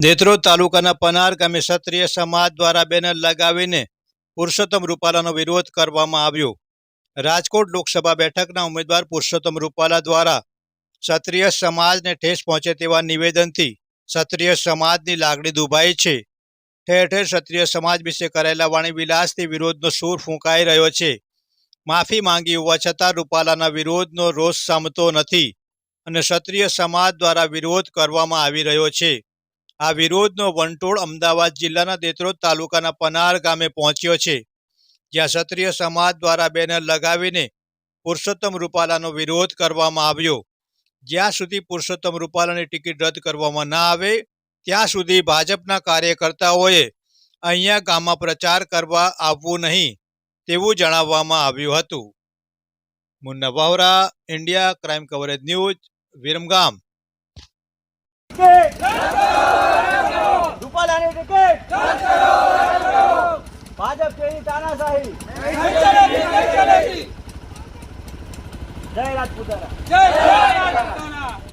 દેત્રોદ તાલુકાના પનાર ગામે ક્ષત્રિય સમાજ દ્વારા બેનર લગાવીને પુરુષોત્તમ રૂપાલાનો વિરોધ કરવામાં આવ્યો. રાજકોટ લોકસભા બેઠકના ઉમેદવાર પુરુષોત્તમ રૂપાલા દ્વારા ક્ષત્રિય સમાજને ઠેસ પહોંચે તેવા નિવેદનથી ક્ષત્રિય સમાજની લાગણી દુભાઈ છે. ઠેર ઠેર ક્ષત્રિય સમાજ વિશે કરાયેલા વાણી વિલાસથી વિરોધનો સૂર ફૂંકાઈ રહ્યો છે. માફી માંગી હોવા છતાં રૂપાલાના વિરોધનો રોષ સામતો નથી અને ક્ષત્રિય સમાજ દ્વારા વિરોધ કરવામાં આવી રહ્યો છે. આ વિરોધનો વંટોળ અમદાવાદ જિલ્લાના દેત્રોદ તાલુકાના પનાર ગામે પહોંચ્યો છે, જ્યાં ક્ષત્રિય સમાજ દ્વારા બેનર લગાવીને પુરુષોત્તમ રૂપાલાનો વિરોધ કરવામાં આવ્યો. જ્યાં સુધી પુરુષોત્તમ રૂપાલાની ટિકિટ રદ કરવામાં ના આવે, ત્યાં સુધી ભાજપના કાર્યકર્તાઓએ અહીંયા ગામમાં પ્રચાર કરવા આવવું નહીં, તેવું જણાવવામાં આવ્યું હતું. Munna Vavra, India crime coverage news, Viramgam. ચલેગી તાનાશાહી નહીં ચલેગી નહીં ચલેગી જય રાજપૂતારા જય રાજપૂતારા